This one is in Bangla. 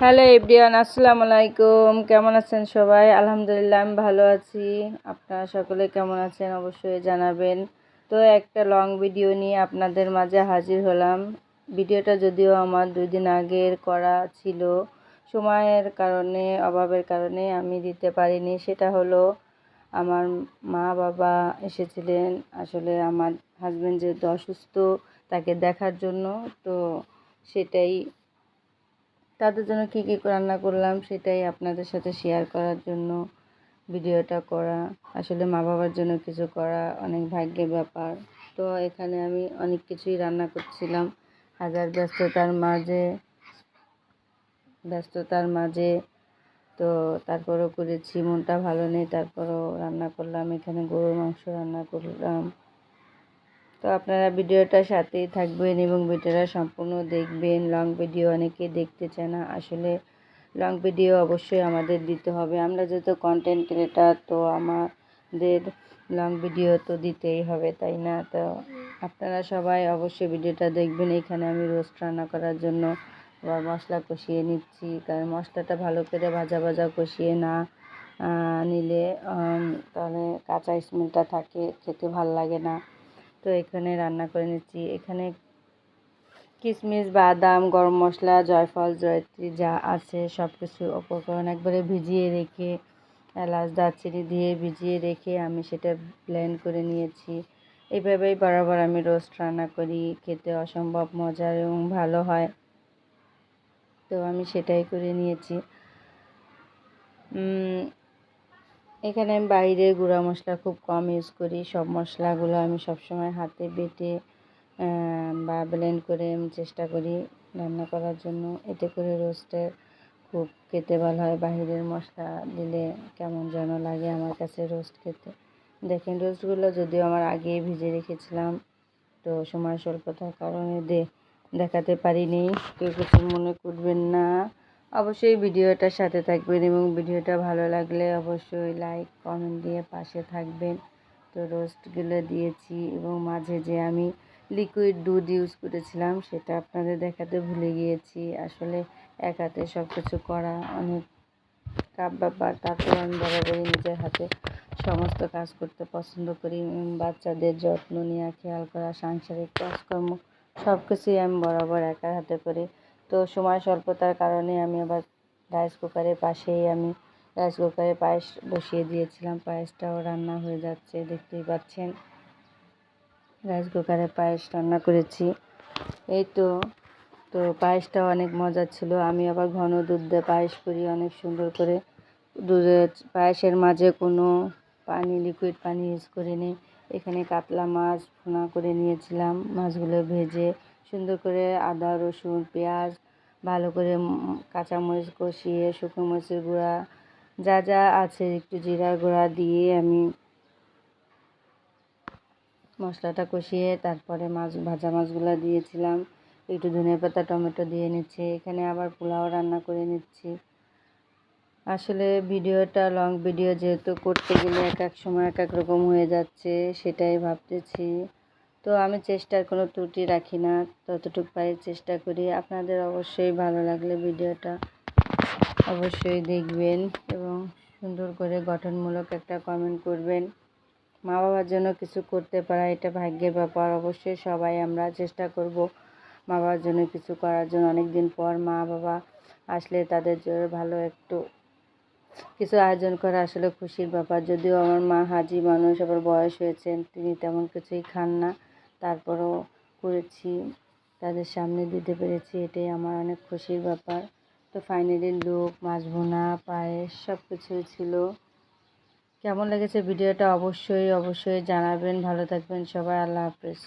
হ্যালো এভরিওয়ান, আসসালামু আলাইকুম। কেমন আছেন সবাই? আলহামদুলিল্লাহ, আমি ভালো আছি। আপনারা সকলে কেমন আছেন অবশ্যই জানাবেন। তো একটা লং ভিডিও নিয়ে আপনাদের মাঝে হাজির হলাম। ভিডিওটা যদিও আমার দুই দিন আগের করা ছিল। সময়ের কারণে, অভাবের কারণে আমি দিতে পারিনি। সেটা হলো, আমার মা বাবা এসেছিলেন। আসলে আমার হাজব্যান্ড যেহেতু অসুস্থ, তাকে দেখার জন্য। তো সেটাই তাদের জন্য কী কী রান্না করলাম সেটাই আপনাদের সাথে শেয়ার করার জন্য ভিডিওটা করা। আসলে মা বাবার জন্য কিছু করা অনেক ভাগ্যের ব্যাপার। তো এখানে আমি অনেক কিছুই রান্না করছিলাম। হাজার ব্যস্ততার মাঝে ব্যস্ততার মাঝে তো তারপরও করেছি, মনটা ভালো নেই, তারপরও রান্না করলাম। এখানে গরুর মাংস রান্না করলাম। তো আপনারা ভিডিওটার সাথেই থাকবেন এবং ভিডিওটা সম্পূর্ণ দেখবেন। লং ভিডিও অনেকে দেখতে চায় না। আসলে লং ভিডিও অবশ্যই আমাদের দিতে হবে। আমরা যেহেতু কন্টেন্ট ক্রিয়েটার তো আমাদের লং ভিডিও তো দিতেই হবে, তাই না? তো আপনারা সবাই অবশ্যই ভিডিওটা দেখবেন। এখানে আমি রোস্ট রান্না করার জন্য আবার মশলা কষিয়ে নিচ্ছি। কারণ মশলাটা ভালো করে ভাজা ভাজা কষিয়ে না নিলে তাহলে কাঁচা স্মেলটা থাকে, খেতে ভালো লাগে না। তো এখানে রান্না করে নিচ্ছি। এখানে কিশমিশ বাদাম, গরম মশলা, জয়ফল, জয়ত্রী যা আছে সব কিছু উপকরণ একবারে ভিজিয়ে রেখে, এলাচ, দারচিনি দিয়ে ভিজিয়ে রেখে আমি সেটা ব্লেন্ড করে নিয়েছি। এইভাবেই বরাবর আমি রোস্ট রান্না করি। খেতে অসম্ভব মজার এবং ভালো হয়। তো আমি সেটাই করে নিয়েছি। এখানে আমি বাইরের গুঁড়া মশলা খুব কম ইউজ করি। সব মশলাগুলো আমি সবসময় হাতে বেটে বা ব্লেন্ড করে আমি চেষ্টা করি রান্না করার জন্য। এতে করে রোস্টের খুব খেতে ভালো হয়। বাহিরের মশলা দিলে কেমন যেন লাগে আমার কাছে রোস্ট খেতে। দেখেন রোস্টগুলো যদিও আমার আগে ভিজে রেখেছিলাম, তো সময় স্বল্পতার কারণে দেখাতে পারিনি। কেউ কিছু মনে করবেন না। অবশ্যই ভিডিওটার সাথে থাকবেন এবং ভিডিওটা ভালো লাগলে অবশ্যই লাইক কমেন্ট দিয়ে পাশে থাকবেন। তো রোস্টগুলো দিয়েছি এবং মাঝে যে আমি লিকুইড দুধ ইউজ করেছিলাম সেটা আপনাদের দেখাতে ভুলে গিয়েছি। আসলে এক হাতে সব কিছু করা, অনেক কাপ ব্যাপার তারপর আমি বরাবরই নিজের হাতে সমস্ত কাজ করতে পছন্দ করি। বাচ্চাদের যত্ন নেওয়া, খেয়াল করা, সাংসারিক কাজকর্ম সব কিছুই আমি বরাবর একার হাতে করি তো সময় স্বল্পতার কারণে আমি আবার রাইস কুকারের পাশেই আমি রাইস কুকারে পায়েস বসিয়ে দিয়েছিলাম। পায়েসটাও রান্না হয়ে যাচ্ছে, দেখতেই পাচ্ছেন। রাইস কুকারে পায়েস রান্না করেছি। এই তো তো পায়েসটাও অনেক মজা ছিল। আমি আবার ঘন দুধ দিয়ে পায়েস করি, অনেক সুন্দর করে। দুধের পায়েসের মাঝে কোনো পানি লিকুইড পানি ইউজ করিনি। এখানে কাতলা মাছ ফোনা করে নিয়েছিলাম, মাছগুলো ভেজে সুন্দর করে আদা, রসুন, পেঁয়াজ, ভালো করে কাঁচামরিচ কষিয়ে শুকনো মরিচের গুঁড়া, যা যা আছে একটু জিরার গুঁড়া দিয়ে আমি মশলাটা কষিয়ে তারপরে মাছ, ভাজা মাছগুলো দিয়েছিলাম। একটু ধনে পাতা, টমেটো দিয়ে নিচ্ছি। এখানে আবার পোলাও রান্না করে নিচ্ছি। আসলে ভিডিওটা লং ভিডিও যেহেতু, করতে গেলে এক এক সময় এক এক রকম হয়ে যাচ্ছে, সেটাই ভাবতেছি। তো আমি চেষ্টার কোনো ত্রুটি রাখি না, ততটুকু পারি চেষ্টা করি। আপনাদের অবশ্যই ভালো লাগলে ভিডিওটা অবশ্যই দেখবেন এবং সুন্দর করে গঠনমূলক একটা কমেন্ট করবেন। মা বাবার জন্য কিছু করতে পারা এটা ভাগ্যের ব্যাপার। অবশ্যই সবাই আমরা চেষ্টা করব মা বাবার জন্য কিছু করার জন্য। অনেক দিন পর মা বাবা আসলে তাদের জন্য ভালো একটু কিছু আয়োজন করা আসলে খুশির ব্যাপার। যদিও আমার মা হাজি মানুষ, আবার বয়স হয়েছেন, তিনি তেমন কিছুই খান না। তারপরও করেছি, তাদের সামনে দিতে পেরেছি, এটাই আমার অনেক খুশির ব্যাপার। তো ফাইনালি লোক মাছ ভুনা পায়েস সব কিছুই ছিল। কেমন লেগেছে ভিডিওটা অবশ্যই অবশ্যই জানাবেন। ভালো থাকবেন সবাই, আল্লাহ হাফেজ।